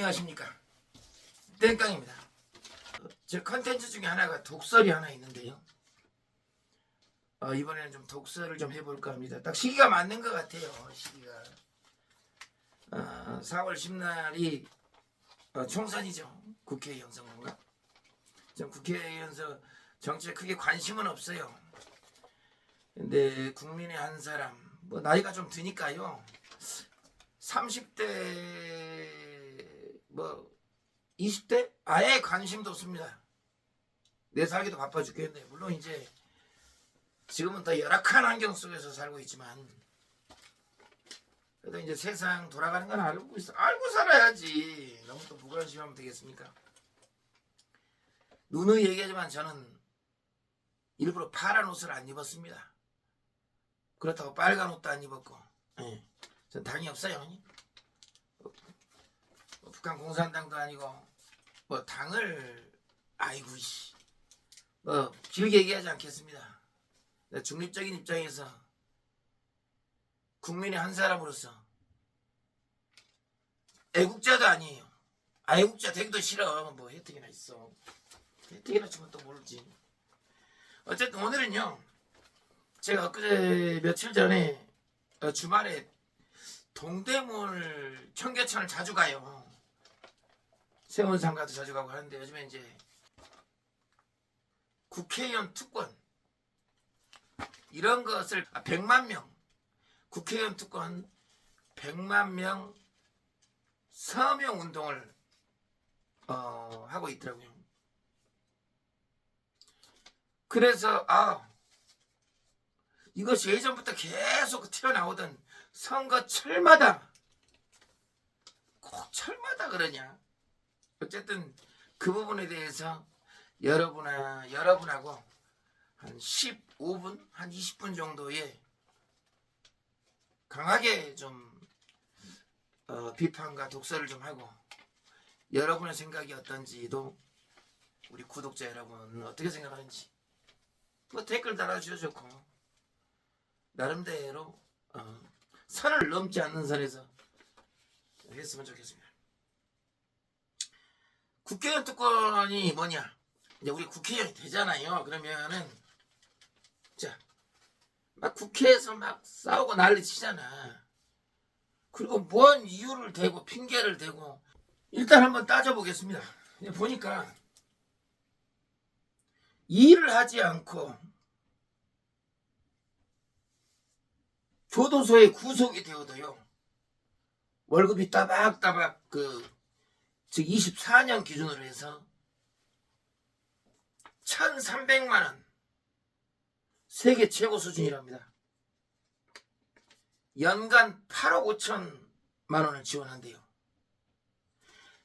안녕하십니까. 땡깡입니다. 제 컨텐츠 중에 하나가 독설이 하나 있는데요. 어, 이번에는 좀 독설을 좀 해볼까 합니다. 딱 시기가 맞는 것 같아요 시기가. 어, 4월 10날이 어, 총선이죠. 국회의원 선거인가? 전선 정치에 크게 관심은 없어요. 근데 국민의 한 사람 뭐 나이가 좀 드니까요. 30대 뭐 20대 아예 관심도 없습니다. 내 살기도 바빠 죽겠는데 물론 이제 지금은 더 열악한 환경 속에서 살고 있지만 그래도 이제 세상 돌아가는 건 알고 있어 알고 살아야지 너무 또 무관심하면 되겠습니까? 누누이 얘기하지만 저는 일부러 파란 옷을 안 입었습니다. 그렇다고 빨간 옷도 안 입었고, 예. 전 당이 없어요. 뭐 북한 공산당도 아니고 뭐 당을 아이고 씨. 뭐 길게 얘기하지 않겠습니다. 중립적인 입장에서 국민의 한 사람으로서 애국자도 아니에요. 아, 애국자 되기도 싫어. 뭐 혜택이나 있어. 혜택이나 주면 또 모르지. 어쨌든 오늘은요. 제가 엊그제 며칠 전에 어, 주말에 동대문 청계천을 자주 가요. 세원 상가도 자주 가고 하는데 요즘에 이제 국회의원 특권 이런 것을 아, 100만 명 국회의원 특권 100만 명 서명 운동을 어, 하고 있더라고요. 그래서 아 이것이 예전부터 계속 튀어나오던 선거철마다 꼭 철마다 그러냐. 어쨌든 그 부분에 대해서 여러분아 여러분하고 한 15분 한 20분 정도의 강하게 좀 어, 비판과 독서를 좀 하고 여러분의 생각이 어떤지도 우리 구독자 여러분 어떻게 생각하는지 뭐 댓글 달아주셔도 좋고 나름대로 어, 선을 넘지 않는 선에서 했으면 좋겠습니다. 국회의원 특권이 뭐냐? 이제 우리 국회의원이 되잖아요. 그러면은 자, 막 국회에서 막 싸우고 난리 치잖아. 그리고 뭔 이유를 대고 핑계를 대고 일단 한번 따져보겠습니다. 보니까 일을 하지 않고 교도소에 구속이 되어도요 월급이 따박따박 그 즉 24년 기준으로 해서 1,300만 원 세계 최고 수준이랍니다. 연간 8억 5천만 원을 지원한대요.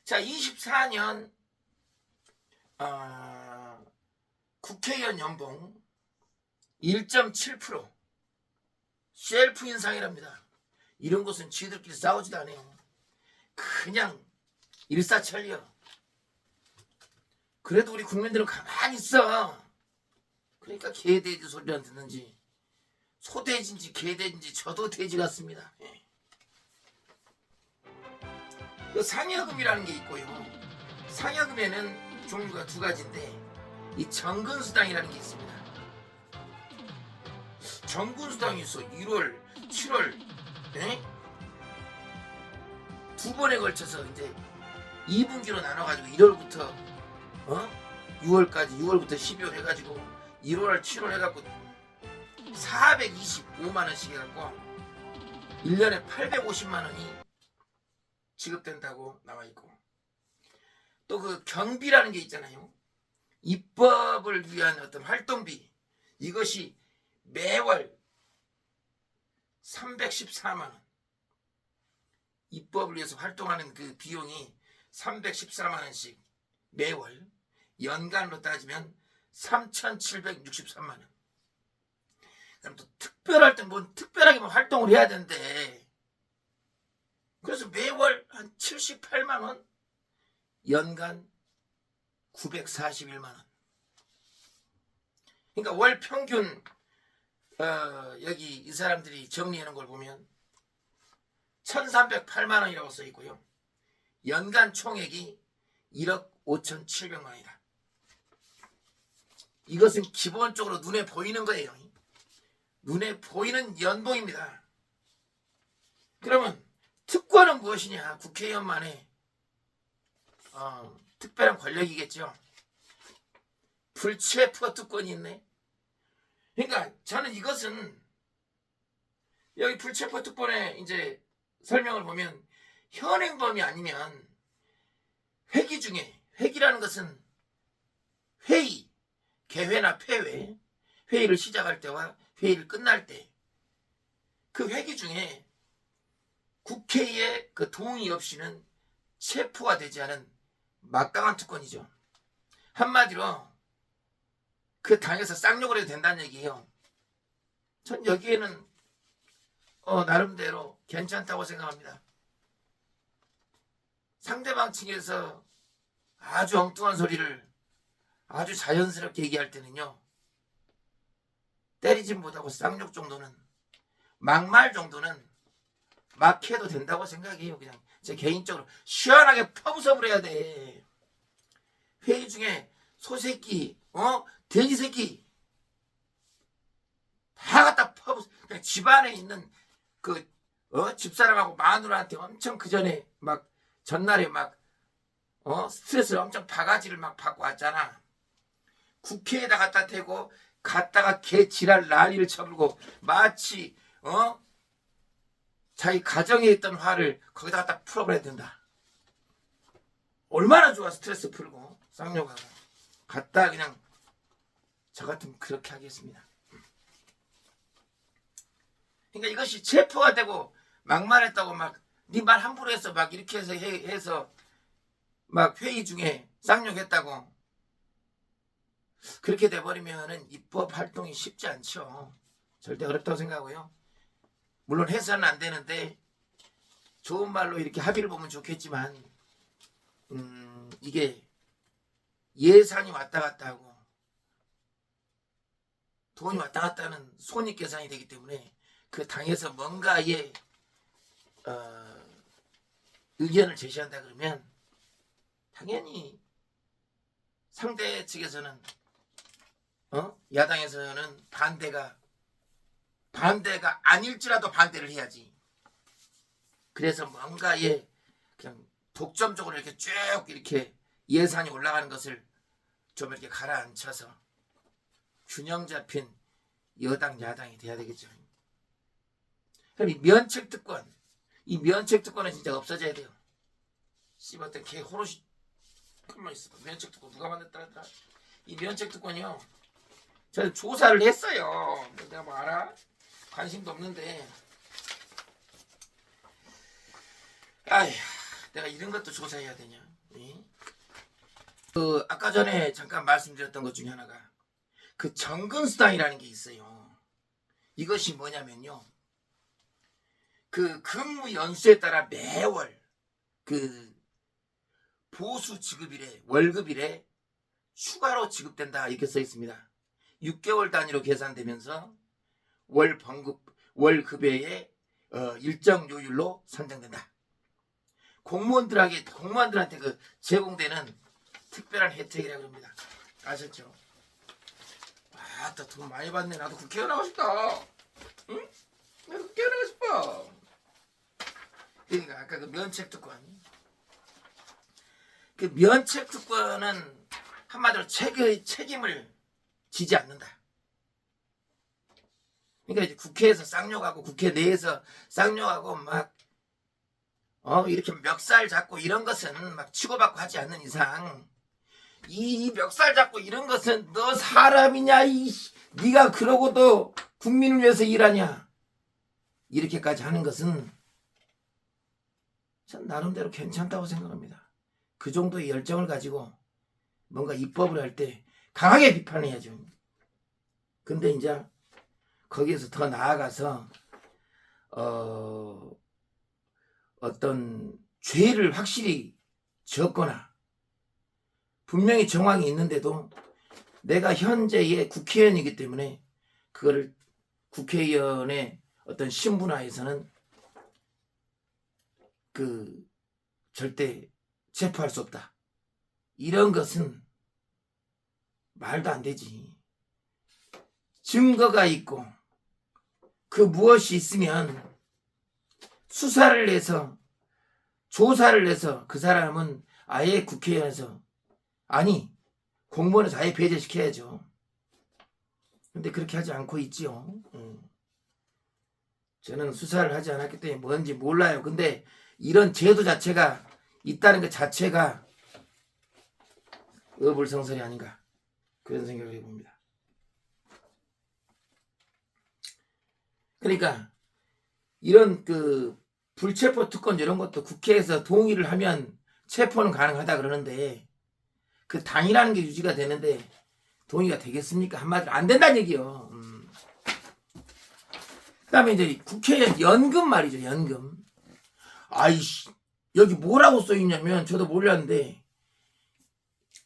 자, 24년 아, 국회의원 연봉 1.7% 셀프 인상이랍니다. 이런 것은 지들끼리 싸우지도 않아요. 그냥 일사천리요. 그래도 우리 국민들은 가만히 있어. 그러니까 개돼지 소리 안 듣는지 소돼지인지 개돼지인지 저도 돼지 같습니다. 예. 그 상여금이라는 게 있고요. 상여금에는 종류가 두 가지인데 이 정근수당이라는 게 있습니다. 정근수당이 있어 1월, 7월, 예? 두 번에 걸쳐서 이제 2분기로 나눠가지고 1월부터 어? 6월까지 6월부터 12월 해가지고 1월 7월 해갖고 425만 원씩 해갖고 1년에 850만 원이 지급된다고 나와 있고 또 그 경비라는 게 있잖아요. 입법을 위한 어떤 활동비 이것이 매월 314만 원 입법을 위해서 활동하는 그 비용이 314만 원씩 매월 연간으로 따지면 3,763만 원. 그럼 또 특별할 때뭐 특별하게 뭐 활동을 해야 되는데 그래서 매월 한 78만 원, 연간 941만 원. 그러니까 월 평균 어, 여기 이 사람들이 정리하는 걸 보면 1,308만 원이라고 써 있고요. 연간 총액이 1억 5,700만 원이다. 이것은 기본적으로 눈에 보이는 거예요. 눈에 보이는 연봉입니다. 그러면 특권은 무엇이냐? 국회의원만의 어, 특별한 권력이겠죠. 불체포 특권이 있네. 그러니까 저는 이것은 여기 불체포 특권의 이제 설명을 보면 현행범이 아니면 회기 중에 회기라는 것은 회의, 개회나 폐회, 회의를 시작할 때와 회의를 끝날 때 그 회기 중에 국회의 그 동의 없이는 체포가 되지 않은 막강한 특권이죠. 한마디로 그 당에서 쌍욕을 해도 된다는 얘기예요. 전 여기에는 어, 나름대로 괜찮다고 생각합니다. 상대방 측에서 아주 엉뚱한 소리를 아주 자연스럽게 얘기할 때는요. 때리진 못하고 쌍욕 정도는 막말 정도는 막 해도 된다고 생각해요. 그냥 제 개인적으로 시원하게 퍼부서을 해야 돼. 회의 중에 소새끼, 어 돼지 새끼 다 갖다 퍼부. 그냥 집안에 있는 그 어, 집사람하고 마누라한테 엄청 그 전에 막 전날에 막 어, 스트레스를 엄청 바가지를 막 받고 왔잖아. 국회에다 갖다 대고 갔다가 개 지랄 난리를 쳐불고 마치 어 자기 가정에 있던 화를 거기다 갖다 풀어버려야 된다. 얼마나 좋아 스트레스 풀고 쌍욕하고 갔다 그냥 저 같으면 그렇게 하겠습니다. 그러니까 이것이 체포가 되고 막말했다고 막 네 말 함부로 해서 막 이렇게 해서 해, 해서 막 회의 중에 쌍욕했다고 그렇게 돼버리면은 입법 활동이 쉽지 않죠. 절대 어렵다고 생각하고요. 물론 해서는 안 되는데 좋은 말로 이렇게 합의를 보면 좋겠지만 음, 이게 예산이 왔다 갔다 하고 돈이 왔다 갔다 하는 손익 계산이 되기 때문에 그 당에서 뭔가의 어, 의견을 제시한다 그러면 당연히 상대 측에서는 어? 야당에서는 반대가 반대가 아닐지라도 반대를 해야지. 그래서 뭔가에 그냥 독점적으로 이렇게 쭉 이렇게 예산이 올라가는 것을 좀 이렇게 가라앉혀서 균형 잡힌 여당 야당이 돼야 되겠죠. 그럼 이 면책 특권, 이 면책 특권은 진짜 없어져야 돼요. 씨발때 개 호로시 가만 있어. 면책 특권 누가 만들었더라? 이 면책 특권이요. 제가 조사를 했어요. 내가 뭐 알아? 관심도 없는데. 아휴, 내가 이런 것도 조사해야 되냐? 예? 그 아까 전에 잠깐 말씀드렸던 것 중에 하나가 그 정근 수당이라는 게 있어요. 이것이 뭐냐면요. 그 근무 연수에 따라 매월 그 보수 지급일에 월급일에 추가로 지급된다 이렇게 써 있습니다. 6개월 단위로 계산되면서 월 봉급 월 급여의 어, 일정 요율로 산정된다. 공무원들에게 공무원들한테 그 제공되는 특별한 혜택이라고 합니다. 아셨죠? 아따 돈 많이 받네. 나도 국회의원 하고 싶다. 응? 나도 국회의원 하고 싶어. 그러니까 아까 그 면책 특권. 그 면책 특권은 한마디로 책의 책임을 지지 않는다. 그러니까 이제 국회에서 쌍욕하고 국회 내에서 쌍욕하고 막 어, 이렇게 멱살 잡고 이런 것은 막 치고받고 하지 않는 이상 이, 이 멱살 잡고 이런 것은 너 사람이냐 이 네가 그러고도 국민을 위해서 일하냐 이렇게까지 하는 것은 전 나름대로 괜찮다고 생각합니다. 그 정도의 열정을 가지고 뭔가 입법을 할 때 강하게 비판해야죠. 근데 이제 거기에서 더 나아가서 어 어떤 죄를 확실히 지었거나 분명히 정황이 있는데도 내가 현재의 국회의원이기 때문에 그거를 국회의원의 어떤 신분화에서는 그 절대 체포할 수 없다. 이런 것은 말도 안 되지. 증거가 있고 그 무엇이 있으면 수사를 해서 조사를 해서 그 사람은 아예 국회의원에서 아니 공무원에서 아예 배제시켜야죠. 근데 그렇게 하지 않고 있지요. 음. 저는 수사를 하지 않았기 때문에 뭔지 몰라요. 근데 이런 제도 자체가 있다는 것 자체가 어불성설이 아닌가 그런 생각을 해봅니다. 그러니까 이런 그 불체포 특권 이런 것도 국회에서 동의를 하면 체포는 가능하다 그러는데 그 당이라는 게 유지가 되는데 동의가 되겠습니까? 한마디로 안 된다는 얘기요. 음. 그다음에 이제 국회의원 연금 말이죠. 연금. 아이씨 여기 뭐라고 써 있냐면 저도 몰랐는데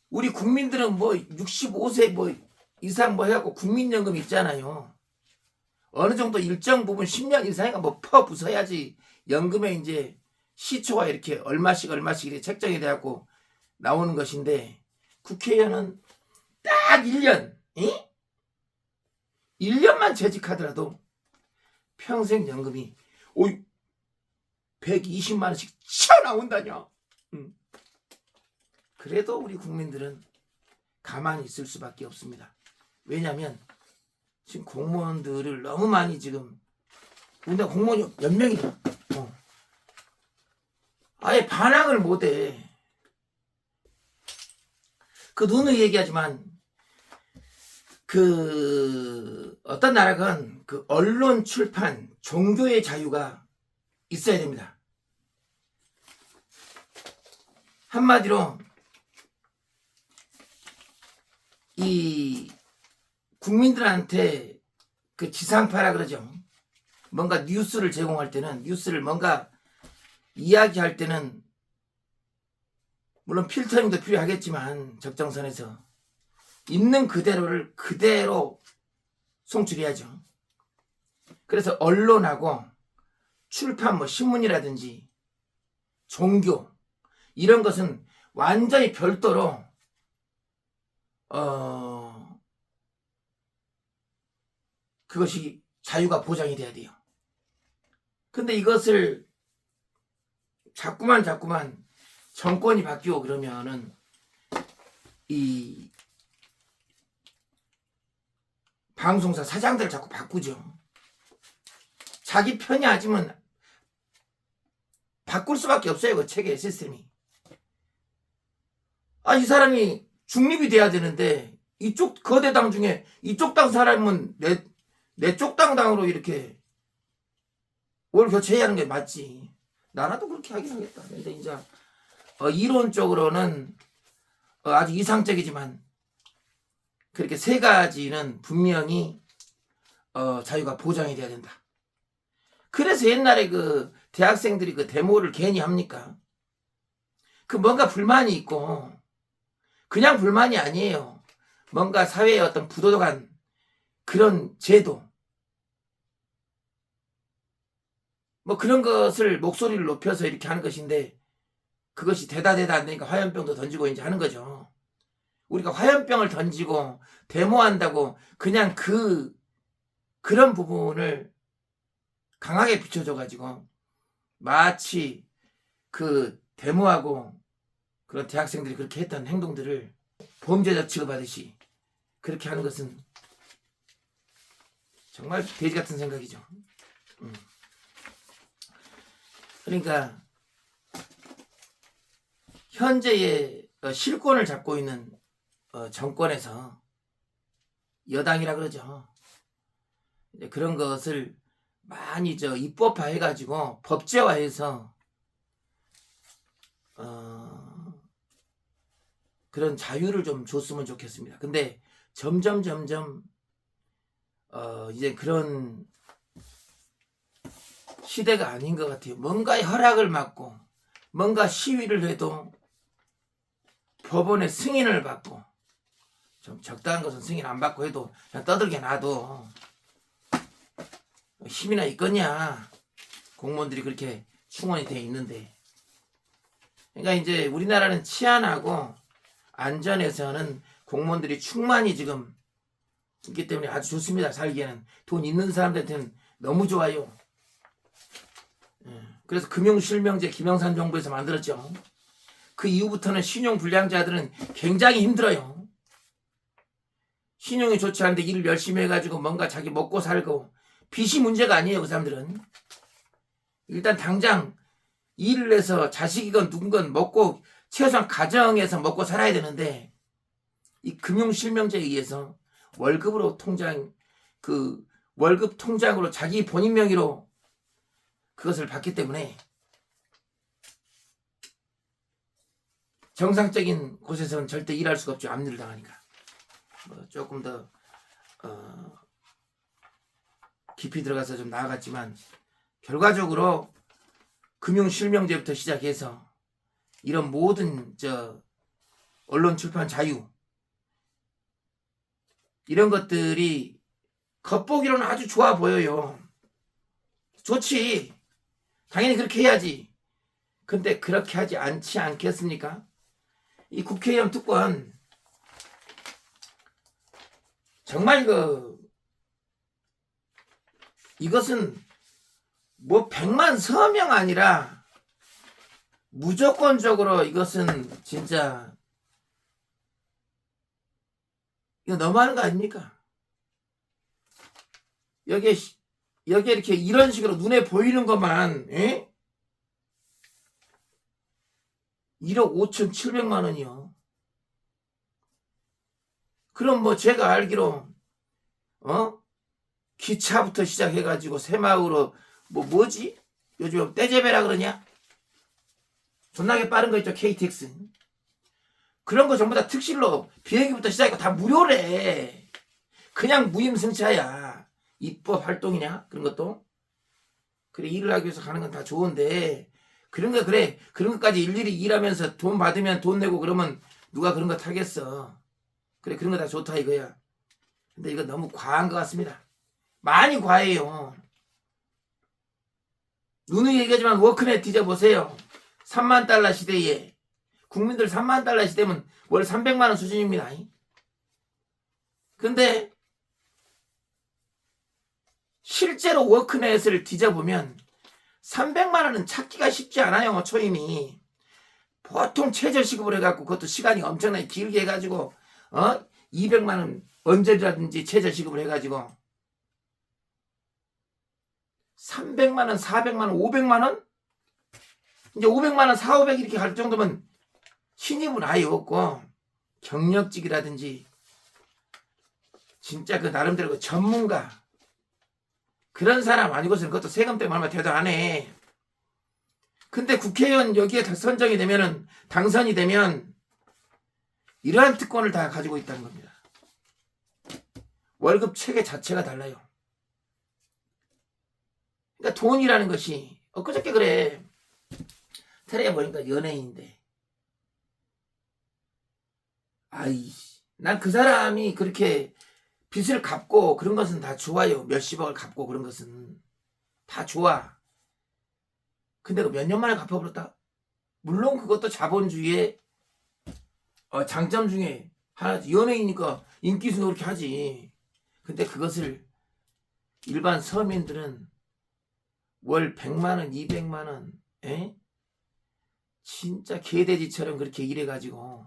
우리 국민들은 뭐 65세 뭐 이상 뭐 해갖고 국민연금 있잖아요. 어느 정도 일정 부분 10년 이상이가 뭐퍼 부숴야지 연금에 이제 시초가 이렇게 얼마씩 얼마씩 이렇게 책정이 돼갖고 나오는 것인데 국회의원은 딱 1년, 이? 1년만 재직하더라도 평생 연금이 오 120만 원씩 쳐 나온다냐. 음. 그래도 우리 국민들은 가만히 있을 수밖에 없습니다. 왜냐하면 지금 공무원들을 너무 많이 지금 우리나라 공무원이 몇 명이냐? 어. 아예 반항을 못해. 그 누누이 얘기하지만 그 어떤 나라건 그 언론 출판 종교의 자유가 있어야 됩니다. 한마디로 이 국민들한테 그 지상파라 그러죠. 뭔가 뉴스를 제공할 때는 뉴스를 뭔가 이야기할 때는 물론 필터링도 필요하겠지만 적정선에서 있는 그대로를 그대로 송출해야죠. 그래서 언론하고 출판 뭐 신문이라든지 종교 이런 것은 완전히 별도로 어 그것이 자유가 보장이 돼야 돼요. 근데 이것을 자꾸만 자꾸만 정권이 바뀌고 그러면은 이 방송사 사장들 자꾸 바꾸죠. 자기 편이 아지면 바꿀 수밖에 없어요. 그 체계 시스템이. 아, 이 사람이 중립이 돼야 되는데 이쪽 거대 당 중에 이쪽 당 사람은 내, 내 쪽 당당으로 이렇게 월 교체해야 하는 게 맞지. 나라도 그렇게 하긴 하겠다. 근데 이제 어, 이론적으로는 어, 아주 이상적이지만 그렇게 세 가지는 분명히 어, 자유가 보장이 돼야 된다. 그래서 옛날에 그 대학생들이 그 데모를 괜히 합니까? 그 뭔가 불만이 있고 그냥 불만이 아니에요. 뭔가 사회의 어떤 부도덕한 그런 제도 뭐 그런 것을 목소리를 높여서 이렇게 하는 것인데 그것이 되다 되다 안 되니까 화염병도 던지고 이제 하는 거죠. 우리가 화염병을 던지고 데모한다고 그냥 그 그런 부분을 강하게 비춰줘 가지고 마치 그 데모하고 그런 대학생들이 그렇게 했던 행동들을 범죄적 취급하듯이 그렇게 하는 것은 정말 돼지 같은 생각이죠. 음. 그러니까 현재의 어, 실권을 잡고 있는 어, 정권에서 여당이라 그러죠. 그런 것을 많이 저 입법화 해가지고 법제화해서 어, 그런 자유를 좀 줬으면 좋겠습니다. 근데 점점 점점 어, 이제 그런 시대가 아닌 것 같아요. 뭔가의 허락을 받고 뭔가 시위를 해도 법원의 승인을 받고 좀 적당한 것은 승인 안 받고 해도 그냥 떠들게 놔도 힘이나 있겠냐 공무원들이 그렇게 충원이 돼 있는데 그러니까 이제 우리나라는 치안하고 안전에서는 공무원들이 충만히 지금 있기 때문에 아주 좋습니다. 살기에는 돈 있는 사람들한테는 너무 좋아요. 예, 그래서 금융실명제 김영삼 정부에서 만들었죠. 그 이후부터는 신용 불량자들은 굉장히 힘들어요. 신용이 좋지 않은데 일을 열심히 해가지고 뭔가 자기 먹고 살고 빚이 문제가 아니에요. 그 사람들은 일단 당장 일을 해서 자식이건 누군건 먹고 최소한 가정에서 먹고 살아야 되는데 이 금융 실명제에 의해서 월급으로 통장 그 월급 통장으로 자기 본인 명의로 그것을 받기 때문에 정상적인 곳에서는 절대 일할 수가 없죠. 압류를 당하니까. 뭐 조금 더 어, 깊이 들어가서 좀 나아갔지만 결과적으로 금융 실명제부터 시작해서 이런 모든 저 언론 출판 자유 이런 것들이 겉보기로는 아주 좋아 보여요. 좋지. 당연히 그렇게 해야지. 근데 그렇게 하지 않지 않겠습니까? 이 국회의원 특권 정말 그 이것은 뭐 백만 서명 아니라 무조건적으로 이것은 진짜 이거 너무하는 거 아닙니까? 여기에 시- 여기에 이렇게 이런 식으로 눈에 보이는 것만 예? 1억 5천 7백만 원이요. 그럼 뭐 제가 알기로 어 기차부터 시작해가지고 새마을로 뭐 뭐지? 요즘 떼제베라 그러냐? 존나게 빠른 거 있죠 KTX 그런 거 전부 다 특실로 비행기부터 시작해서 다 무료래. 그냥 무임승차야. 입법 활동이냐 그런 것도? 그래 일을 하기 위해서 가는 건 다 좋은데. 그런 거 그래. 그런 것까지 일일이 일하면서 돈 받으면 돈 내고 그러면 누가 그런 거 타겠어? 그래 그런 거 다 좋다 이거야. 근데 이거 너무 과한 것 같습니다 많이 과해요. 누누이 얘기하지만 워크넷 뒤져보세요. 3만 달러 시대에. 국민들 3만 달러 시대면 월 300만 원 수준입니다. 근데 실제로 워크넷을 뒤져보면 300만 원은 찾기가 쉽지 않아요 초임이. 보통 최저시급을 해갖고 그것도 시간이 엄청나게 길게 해가지고 어? 200만 원 언제라든지 최저시급을 해가지고 300만 원 400만 원 500만 원 이제 500만 원 4, 500 이렇게 갈 정도면 신입은 아예 없고 경력직이라든지 진짜 그 나름대로 그 전문가 그런 사람 아니고서는 그것도 세금 때문에 얼마 대도 안 해. 근데 국회의원 여기에 다 선정이 되면은 당선이 되면 이러한 특권을 다 가지고 있다는 겁니다. 월급 체계 자체가 달라요. 그러니까 돈이라는 것이 엊그저께 그래. 테레에 보니까 연예인인데 아이 난 그 사람이 그렇게 빚을 갚고 그런 것은 다 좋아요. 몇십억을 갚고 그런 것은 다 좋아. 근데 그 몇 년 만에 갚아버렸다? 물론 그것도 자본주의의 어, 장점 중에 하나지. 연예인이니까 인기순 그렇게 하지. 근데 그것을 일반 서민들은 월 100만원, 200만원, 에? 진짜 개돼지처럼 그렇게 일해가지고,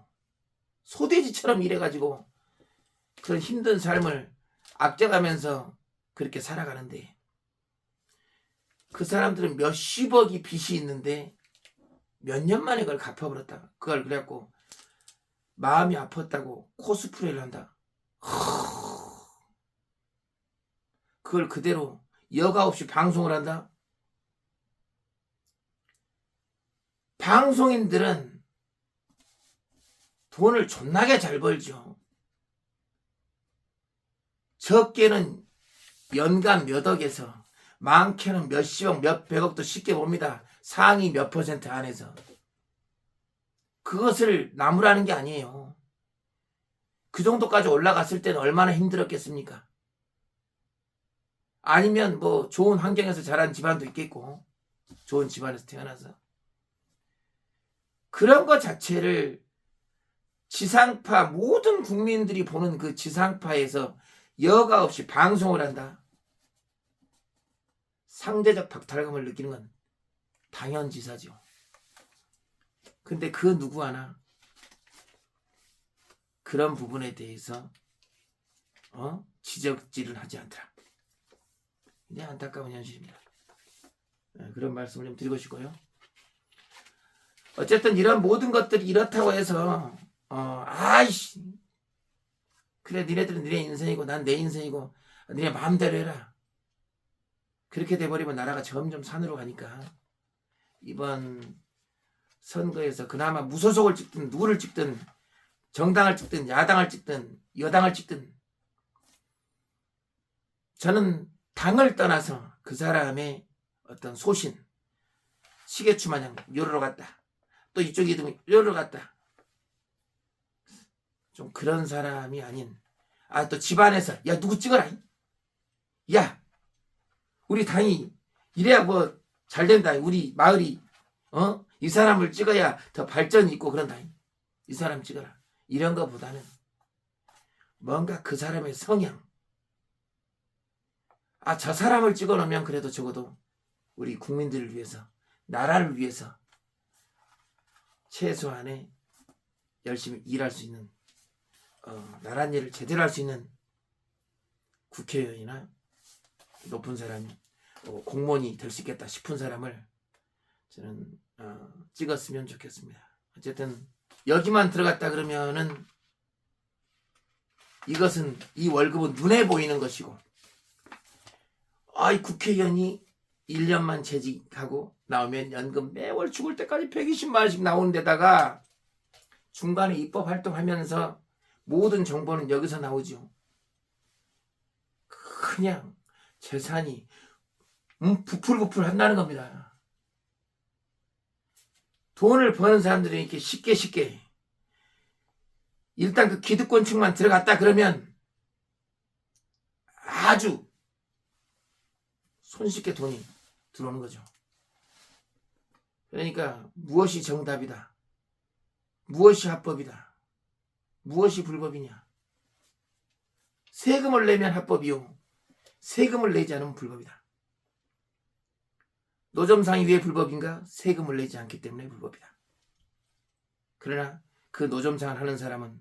소돼지처럼 일해가지고, 그런 힘든 삶을 아껴가면서 그렇게 살아가는데 그 사람들은 몇십억이 빚이 있는데 몇 년 만에 그걸 갚아버렸다. 그걸 그래갖고 마음이 아팠다고 코스프레를 한다. 그걸 그대로 여과 없이 방송을 한다. 방송인들은 돈을 존나게 잘 벌죠. 적게는 연간 몇 억에서 많게는 몇십억, 몇백억도 쉽게 봅니다. 상위 몇 퍼센트 안에서. 그것을 나무라는 게 아니에요. 그 정도까지 올라갔을 때는 얼마나 힘들었겠습니까? 아니면 뭐 좋은 환경에서 자란 집안도 있겠고, 좋은 집안에서 태어나서. 그런 것 자체를 지상파 모든 국민들이 보는 그 지상파에서 여과 없이 방송을 한다. 상대적 박탈감을 느끼는 건 당연지사죠. 근데 그 누구 하나 그런 부분에 대해서 어? 지적질을 하지 않더라. 굉장히 안타까운 현실입니다. 네, 그런 말씀을 좀 드리고 싶고요. 어쨌든 이런 모든 것들이 이렇다고 해서 어, 아이씨. 그래 니네들은 니네 인생이고 난 내 인생이고 니네 마음대로 해라. 그렇게 돼버리면 나라가 점점 산으로 가니까. 이번 선거에서 그나마 무소속을 찍든 누구를 찍든 정당을 찍든 야당을 찍든 여당을 찍든 저는 당을 떠나서 그 사람의 어떤 소신 시계추 마냥 요러러 갔다 또 이쪽이 등 요러러 갔다. 좀 그런 사람이 아닌. 아 또 집안에서 야 누구 찍어라. 야 우리 당이 이래야 뭐 잘 된다. 우리 마을이 어? 이 사람을 찍어야 더 발전이 있고 그런다. 이 사람 찍어라. 이런 거보다는 뭔가 그 사람의 성향. 아 저 사람을 찍어 놓으면 그래도 적어도 우리 국민들을 위해서 나라를 위해서 최소한의 열심히 일할 수 있는 어, 나라 일을 제대로 할 수 있는 국회의원이나 높은 사람이 어, 공무원이 될 수 있겠다 싶은 사람을 저는 어, 찍었으면 좋겠습니다. 어쨌든 여기만 들어갔다 그러면은 이것은 이 월급은 눈에 보이는 것이고 아이 국회의원이 1년만 재직하고 나오면 연금 매월 죽을 때까지 120만 원씩 나오는 데다가 중간에 입법 활동하면서 모든 정보는 여기서 나오죠. 그냥 재산이 음, 부풀부풀 한다는 겁니다. 돈을 버는 사람들이 이렇게 쉽게 쉽게 일단 그 기득권층만 들어갔다 그러면 아주 손쉽게 돈이 들어오는 거죠. 그러니까 무엇이 정답이다. 무엇이 합법이다. 무엇이 불법이냐. 세금을 내면 합법이요. 세금을 내지 않으면 불법이다. 노점상이 왜 불법인가? 세금을 내지 않기 때문에 불법이다. 그러나 그 노점상을 하는 사람은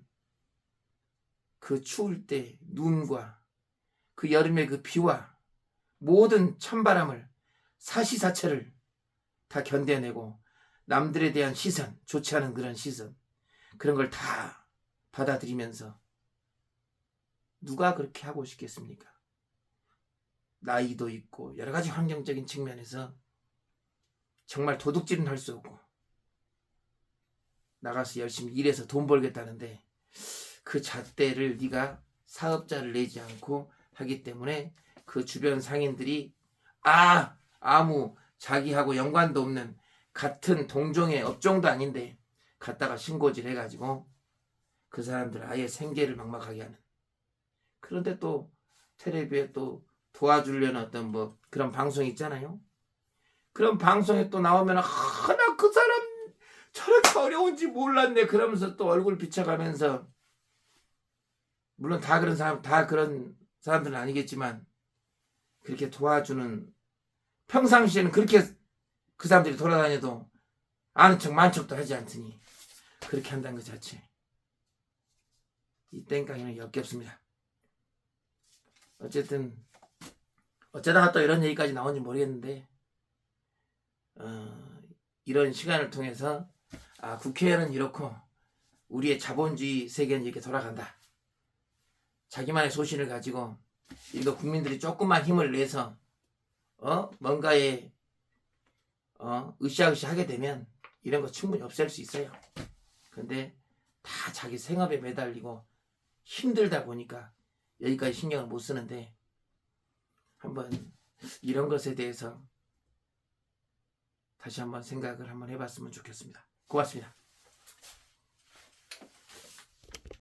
그 추울 때 눈과 그 여름의 그 비와 모든 찬바람을 사시사철을 다 견뎌내고 남들에 대한 시선, 좋지 않은 그런 시선, 그런 걸 다 받아들이면서 누가 그렇게 하고 싶겠습니까? 나이도 있고 여러 가지 환경적인 측면에서 정말 도둑질은 할 수 없고 나가서 열심히 일해서 돈 벌겠다는데 그 잣대를 네가 사업자를 내지 않고 하기 때문에 그 주변 상인들이 아 아무 자기하고 연관도 없는 같은 동종의 업종도 아닌데 갔다가 신고질 해가지고 그 사람들 아예 생계를 막막하게 하는. 그런데 또 텔레비에 또 도와주려는 어떤 뭐 그런 방송 있잖아요. 그런 방송에 또 나오면 하나 그 사람 저렇게 어려운지 몰랐네 그러면서 또 얼굴 비춰가면서 물론 다 그런 사람 다 그런 사람들은 아니겠지만 그렇게 도와주는 평상시에는 그렇게 그 사람들이 돌아다녀도 아는 척 만 척도 하지 않더니 그렇게 한다는 것 자체 이 땡깡이는 역겹습니다. 어쨌든 어쩌다가 또 이런 얘기까지 나온지 모르겠는데 어, 이런 시간을 통해서 아 국회의원은 이렇고 우리의 자본주의 세계는 이렇게 돌아간다. 자기만의 소신을 가지고 이거 국민들이 조금만 힘을 내서 어 뭔가에 어 으쌰으쌰 하게 되면 이런 거 충분히 없앨 수 있어요. 근데 다 자기 생업에 매달리고 힘들다 보니까 여기까지 신경을 못 쓰는데 한번 이런 것에 대해서 다시 한번 생각을 한번 해봤으면 좋겠습니다. 고맙습니다.